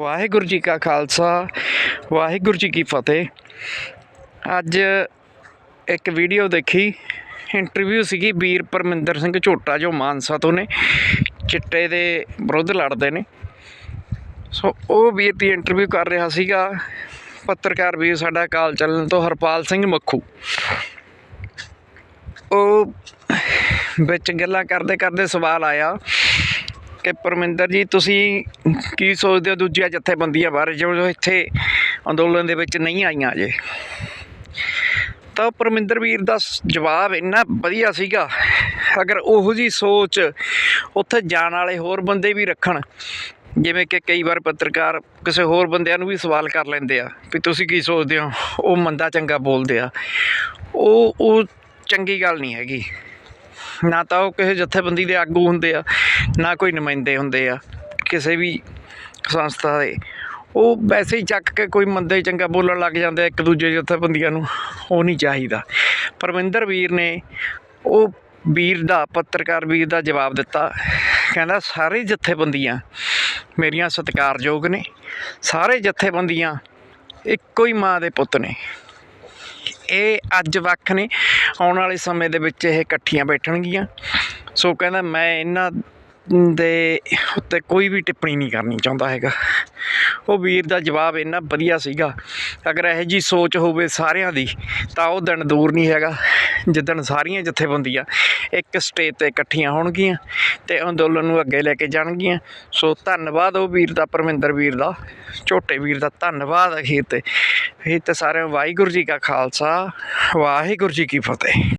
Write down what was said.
ਵਾਹਿਗੁਰੂ ਜੀ ਕਾ ਖਾਲਸਾ, ਵਾਹਿਗੁਰੂ ਜੀ ਕੀ ਫਤਿਹ। ਅੱਜ ਇੱਕ ਵੀਡੀਓ ਦੇਖੀ, ਇੰਟਰਵਿਊ ਸੀਗੀ ਵੀਰ ਪਰਮਿੰਦਰ ਸਿੰਘ ਝੋਟਾ, ਜੋ ਮਾਨਸਾ ਤੋਂ ਨੇ, ਚਿੱਟੇ ਦੇ ਵਿਰੁੱਧ ਲੜਦੇ ਨੇ। ਸੋ ਉਹ ਵੀਰ ਦੀ ਇੰਟਰਵਿਊ ਕਰ ਰਿਹਾ ਸੀਗਾ, ਪੱਤਰਕਾਰ ਵੀਰ ਸਾਡਾ ਕਾਲ ਚੱਲਣ ਤੋਂ ਹਰਪਾਲ ਸਿੰਘ ਮੱਖੂ। ਉਹ ਵਿੱਚ ਗੱਲਾਂ ਕਰਦੇ ਕਰਦੇ ਸਵਾਲ ਆਇਆ ਕਿ ਪਰਮਿੰਦਰ ਜੀ, ਤੁਸੀਂ ਕੀ ਸੋਚਦੇ ਹੋ ਦੂਜੀਆਂ ਜਥੇਬੰਦੀਆਂ ਬਾਰੇ? ਜੋ ਇੱਥੇ ਅੰਦੋਲਨ ਦੇ ਵਿੱਚ ਨਹੀਂ ਆਈਆਂ ਅਜੇ। ਤਾਂ ਪਰਮਿੰਦਰ ਵੀਰ ਦਾ ਜਵਾਬ ਇੰਨਾ ਵਧੀਆ ਸੀਗਾ। ਅਗਰ ਉਹੋ ਜੀ ਸੋਚ ਉੱਥੇ ਜਾਣ ਵਾਲੇ ਹੋਰ ਬੰਦੇ ਵੀ ਰੱਖਣ, ਜਿਵੇਂ ਕਿ ਕਈ ਵਾਰ ਪੱਤਰਕਾਰ ਕਿਸੇ ਹੋਰ ਬੰਦਿਆਂ ਨੂੰ ਵੀ ਸਵਾਲ ਕਰ ਲੈਂਦੇ ਆ ਵੀ ਤੁਸੀਂ ਕੀ ਸੋਚਦੇ ਹੋ? ਉਹ ਮੰਦਾ ਚੰਗਾ ਬੋਲਦੇ ਆ। ਉਹ ਉਹ ਚੰਗੀ ਗੱਲ ਨਹੀਂ ਹੈਗੀ। ਨਾ ਤਾਂ ਉਹ ਕਿਸੇ ਜੱਥੇਬੰਦੀ ਦੇ ਆਗੂ ਹੁੰਦੇ ਆ, ਨਾ ਕੋਈ ਨੁਮਾਇੰਦੇ ਹੁੰਦੇ ਆ, ਕਿਸੇ ਵੀ ਸੰਸਥਾ ਦੇ। ਉਹ ਵੈਸੇ ਹੀ ਚੱਕ ਕੇ ਕੋਈ ਮੰਦੇ ਚੰਗਾ ਬੋਲਣ ਲੱਗ ਜਾਂਦੇ ਇੱਕ ਦੂਜੇ ਜਥੇਬੰਦੀਆਂ ਨੂੰ, ਉਹ ਨਹੀਂ ਚਾਹੀਦਾ। ਪਰਮਿੰਦਰ ਵੀਰ ਨੇ ਉਹ ਵੀਰ ਦਾ, ਪੱਤਰਕਾਰ ਵੀਰ ਦਾ ਜਵਾਬ ਦਿੱਤਾ। ਕਹਿੰਦਾ, ਸਾਰੇ ਜੱਥੇਬੰਦੀਆਂ ਮੇਰੀਆਂ ਸਤਿਕਾਰਯੋਗ ਨੇ। ਸਾਰੇ ਜੱਥੇਬੰਦੀਆਂ ਇੱਕੋ ਹੀ ਮਾਂ ਦੇ ਪੁੱਤ ਨੇ। ਇਹ ਅੱਜ ਵੱਖ ਨੇ। ਆਉਣ ਵਾਲੇ ਸਮੇਂ ਦੇ ਵਿੱਚ ਇਹ ਇਕੱਠੀਆਂ ਬੈਠਣਗੀਆਂ। ਸੋ ਕਹਿੰਦਾ ਮੈਂ ਇਹਨਾਂ ਦੇ ਉੱਤੇ ਕੋਈ ਵੀ ਟਿੱਪਣੀ ਨਹੀਂ ਕਰਨੀ ਚਾਹੁੰਦਾ ਹੈਗਾ। ਉਹ ਵੀਰ ਦਾ ਜਵਾਬ ਇੰਨਾ ਵਧੀਆ ਸੀਗਾ, ਅਗਰ ਇਹੋ ਜਿਹੀ ਸੋਚ ਹੋਵੇ ਸਾਰਿਆਂ ਦੀ, ਤਾਂ ਉਹ ਦਿਨ ਦੂਰ ਨਹੀਂ ਹੈਗਾ। ਜਿੱਦਣ ਸਾਰੀਆਂ ਜਥੇਬੰਦੀਆਂ ਇੱਕ ਸਟੇਜ ਤੇ ਇਕੱਠੀਆਂ ਹੋਣਗੀਆਂ ਤੇ ਅੰਦੋਲਨ ਨੂੰ ਅੱਗੇ ਲੈ ਕੇ ਜਾਣਗੀਆਂ। ਸੋ ਧੰਨਵਾਦ ਉਹ ਵੀਰ ਦਾ, ਪਰਮਿੰਦਰ ਵੀਰ ਦਾ ਝੋਟੇ ਵੀਰ ਦਾ ਧੰਨਵਾਦ ਅਖੀਰ ਤੇ। ਇਹ ਤੇ ਸਾਰਿਆਂ ਵਾਹਿਗੁਰੂ ਜੀ ਕਾ ਖਾਲਸਾ, ਵਾਹਿਗੁਰੂ ਜੀ ਕੀ ਫਤਿਹ।